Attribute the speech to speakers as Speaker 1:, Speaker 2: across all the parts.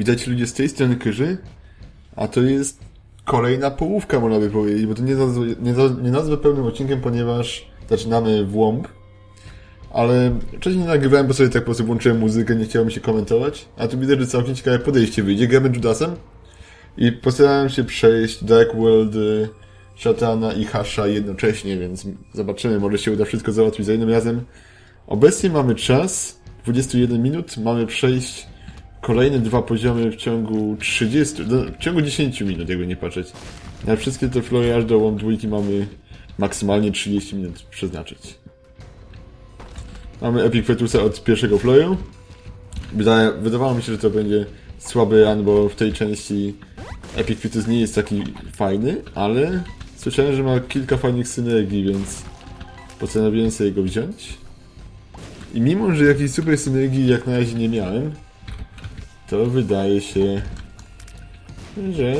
Speaker 1: widać ludzie z tej strony kyży, a to jest kolejna połówka, można by powiedzieć, bo to nie nazwę, nie, nie nazwę pełnym odcinkiem, ponieważ zaczynamy w łąb, ale wcześniej nagrywałem, bo sobie tak po prostu włączyłem muzykę, nie chciało mi się komentować, a tu widzę, że całkiem ciekawe podejście wyjdzie. Gramy Judasem i postarałem się przejść Dark World, y, Szatana i Hasha jednocześnie, więc zobaczymy, może się uda wszystko załatwić za jednym razem. Obecnie mamy czas, 21 minut, mamy przejść kolejne dwa poziomy w ciągu 30, no, w ciągu 10 minut, jakby nie patrzeć. Na wszystkie te flory aż do łąb dwójki mamy maksymalnie 30 minut przeznaczyć. Mamy Epic Fetusa od pierwszego floru. Wydaje, wydawało mi się, że to będzie słaby run, bo w tej części Epic Fetus nie jest taki fajny, ale słyszałem, że ma kilka fajnych synergii, więc postanowiłem sobie go wziąć. I mimo, że jakiejś super synergii jak na razie nie miałem, to wydaje się, że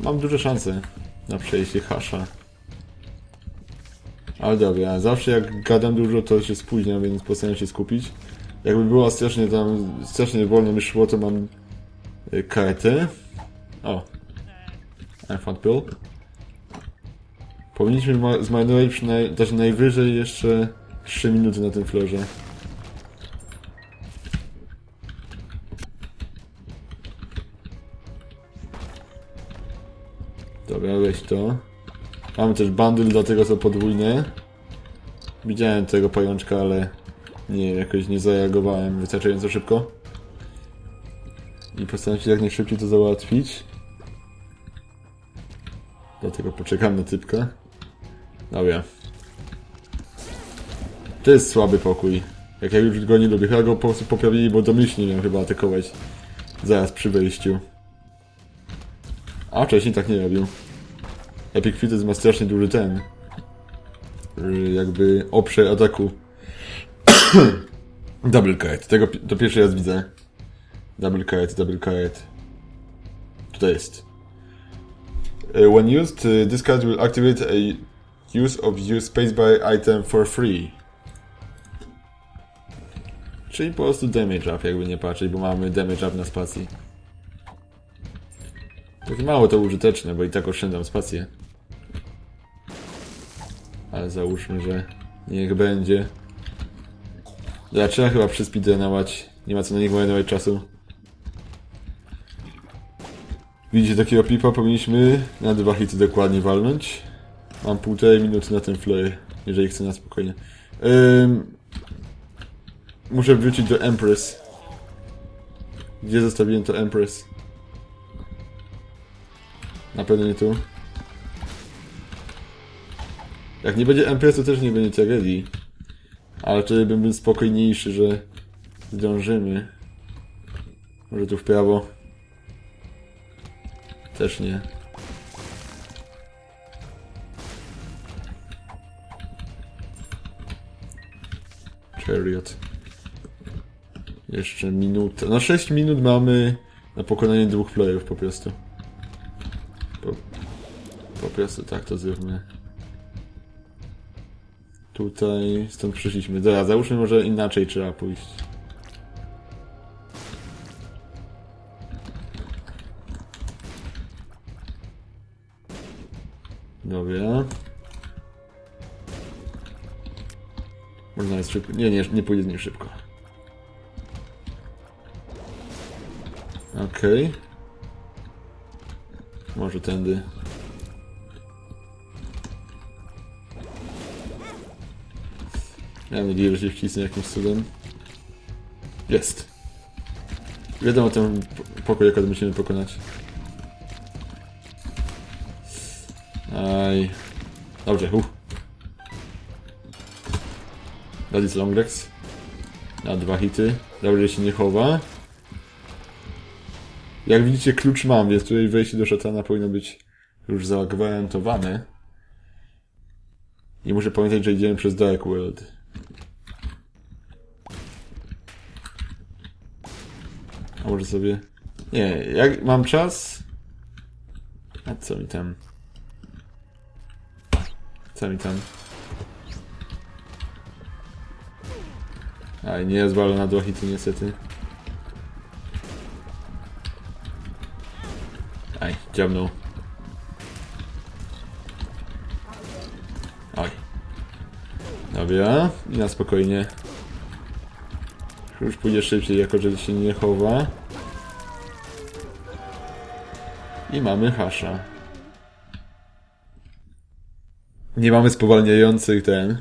Speaker 1: mam duże szanse na przejście hasza. Ale dobra, zawsze jak gadam dużo, to się spóźniam, więc postaram się skupić. Jakby było strasznie tam, strasznie wolno mi szło, to mam y, kartę. O. I found pill. Powinniśmy ma- zmarnować przynajmniej, też najwyżej jeszcze 3 minuty na tym florze. Dobra, weź to. Mamy też bundle, dlatego są podwójne. Widziałem tego pajączka, ale nie jakoś nie zareagowałem wystarczająco szybko. I postaram się jak najszybciej to załatwić. Dlatego poczekam na typka. Dobra. To jest słaby pokój. Jak ja już go nie lubię, chyba go po prostu poprawili, bo domyślnie miałem chyba atakować. Zaraz przy wejściu. A wcześniej tak nie robił. Fittest ma strasznie duży ten. y, Jakby obszar ataku. double card. Tego to pierwszy raz widzę. Double card, double card. Tutaj jest. Uh, When used, uh, this card will activate a use of use spacebar item for free. Czyli po prostu damage up, jakby nie patrzeć, bo mamy damage up na spacji. Tak mało to użyteczne, bo i tak oszczędzam spację. Ale załóżmy, że niech będzie. Ja trzeba chyba przyspeedrunować. Nie ma co na nich marnować czasu. Widzicie takiego pipa? Powinniśmy na dwa hity dokładnie walnąć. Mam półtorej minuty na ten flare, jeżeli chcę na spokojnie. Ym... Muszę wrócić do Empress. Gdzie zostawiłem to Empress? Na pewno nie tu. Jak nie będzie MPS, to też nie będzie tragedii. Ale wtedy bym był spokojniejszy, że zdążymy. Może tu w prawo. Też nie. Chariot. Jeszcze minutę. No 6 minut mamy na pokonanie dwóch playerów po prostu. Po, po prostu tak to zróbmy. Tutaj, stąd przyszliśmy. Dobra, załóżmy może inaczej trzeba pójść. Dobra. Można jest szybko. Nie, nie, nie pójdzie z nim szybko. Okej. Może tędy. Miałem nadzieję, że się wcisnę jakimś cudem. Jest. Wiadomo ten pokój, jaki musimy pokonać. Aj. Dobrze, uff. That is Longlegs. Na dwa hity. Dobrze się nie chowa. Jak widzicie, klucz mam, więc tutaj wejście do szatana powinno być już zagwarantowane. I muszę pamiętać, że idziemy przez Dark World. A może sobie... Nie, jak mam czas... A co mi tam? Co mi tam? A nie zwalę na dwa hity niestety. Dziabnął. Oj. Dobra, i na spokojnie. Już pójdzie szybciej, jako że się nie chowa. I mamy hasza. Nie mamy spowalniających ten.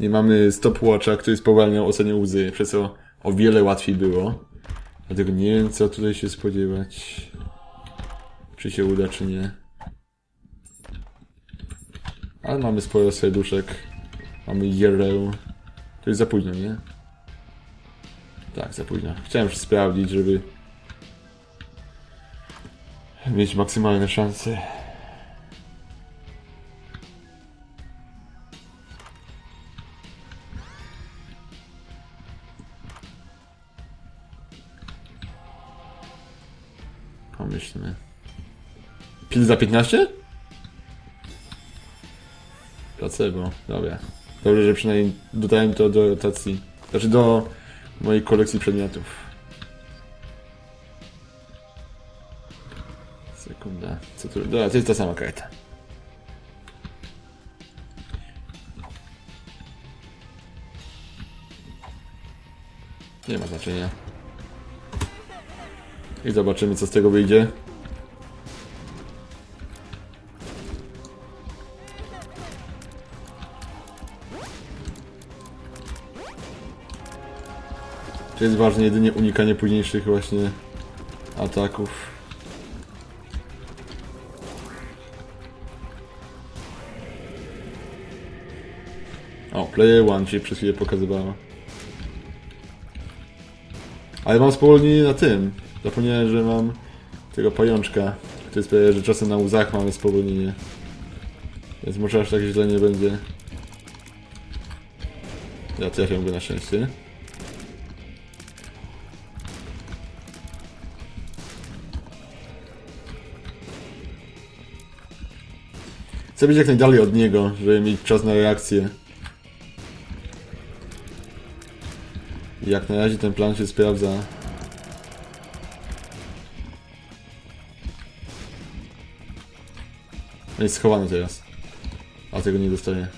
Speaker 1: Nie mamy stopwatcha, który spowalniał ocenie łzy, przez co o wiele łatwiej było. Dlatego nie wiem, co tutaj się spodziewać. Czy się uda, czy nie. Ale mamy sporo serduszek. Mamy jerę. To jest za późno, nie? Tak, za późno. Chciałem już sprawdzić, żeby mieć maksymalne szanse. Pomyślmy. Pil za 15? Placebo, dobra. Dobrze, że przynajmniej dodałem to do rotacji. Znaczy do mojej kolekcji przedmiotów. Sekunda. Co tu? Dobra, to jest ta sama karta. Nie ma znaczenia. I zobaczymy, co z tego wyjdzie. Jest ważne jedynie unikanie późniejszych właśnie ataków. O, player one się przez chwilę pokazywała. Ale mam spowolnienie na tym. Zapomniałem, że mam tego pajączka, który sprawia, że czasem na łzach mamy spowolnienie. Więc może aż tak źle nie będzie. Ja trafiam go na szczęście. Chcę być jak najdalej od niego, żeby mieć czas na reakcję. Jak na razie ten plan się sprawdza. On jest schowany teraz. A tego nie dostaję.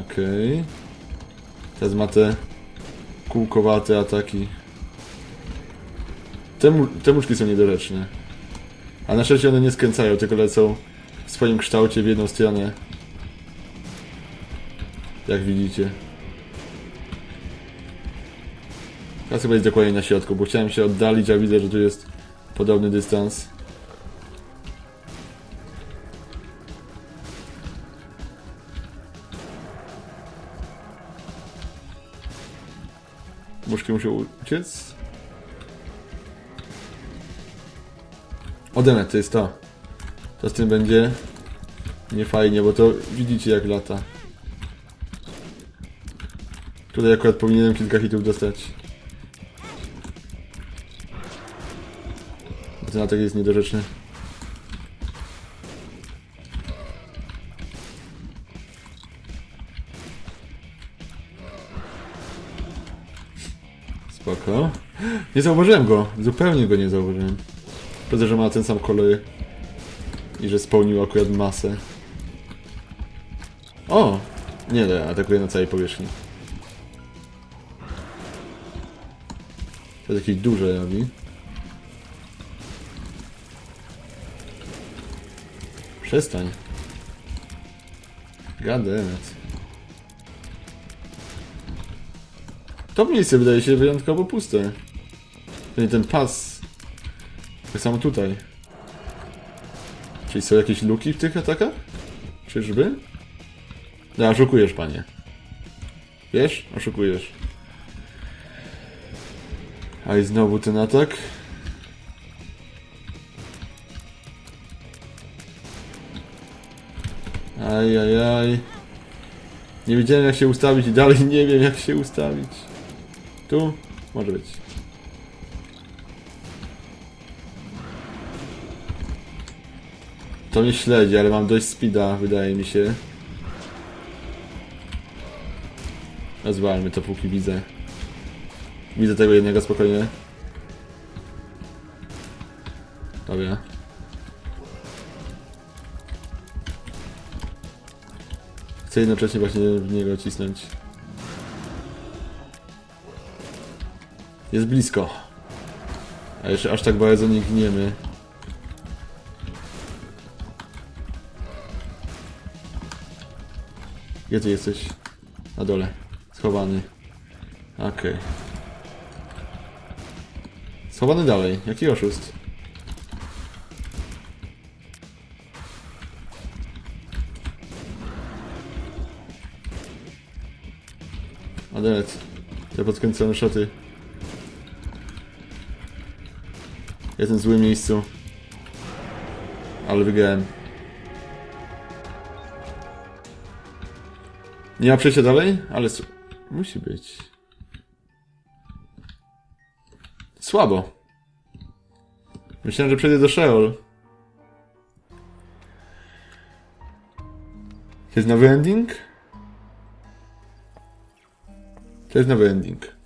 Speaker 1: Okej. Teraz ma te kółkowate ataki. Te, mu- te muszki są niedoreczne. A na szczęście one nie skręcają, tylko lecą w swoim kształcie w jedną stronę. Jak widzicie. Teraz chyba jest dokładnie na środku, bo chciałem się oddalić, a widzę, że tu jest podobny dystans. Muszki muszą uciec. Odemet, to jest to. To z tym będzie niefajnie, bo to widzicie jak lata. Tutaj akurat powinienem kilka hitów dostać. Bo ten atak jest niedorzeczny. Spoko. Nie zauważyłem go. Zupełnie go nie zauważyłem. Szkoda, że ma ten sam kolor. I że spełnił akurat masę. O! Nie, nie, atakuje na całej powierzchni. To jakieś duże robi. Przestań. Gadenet. To miejsce wydaje się wyjątkowo puste. Ten pas. Tak samo tutaj. Czyli są jakieś luki w tych atakach? Czyżby? No, oszukujesz, panie. Wiesz? Oszukujesz. A i znowu ten atak. Aj, aj, aj. Nie wiedziałem jak się ustawić i dalej nie wiem jak się ustawić. Tu? Może być. To mnie śledzi, ale mam dość speeda, wydaje mi się. Rozwalmy to póki widzę. Widzę tego jednego spokojnie. Dobra. Chcę jednocześnie właśnie w niego cisnąć. Jest blisko. A jeszcze aż tak bardzo nie gniemy. Gdzie ty jesteś? Na dole. Schowany. Okej. Schowany dalej. Jaki oszust? Adelet. Te podkręcone szoty. Jestem w złym miejscu. Ale wygrałem. Nie ma przejścia dalej? Ale musi być. Słabo. Myślałem, że przejdę do Sheol. To jest nowy ending? To jest nowy ending.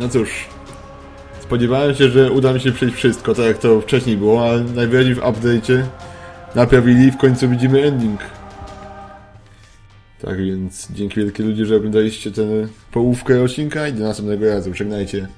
Speaker 1: No cóż. Spodziewałem się, że uda mi się przejść wszystko, tak jak to wcześniej było, ale najwyraźniej w update'cie naprawili i w końcu widzimy ending. Tak więc dzięki wielkie ludzie, że oglądaliście tę połówkę odcinka i do następnego razu. Żegnajcie.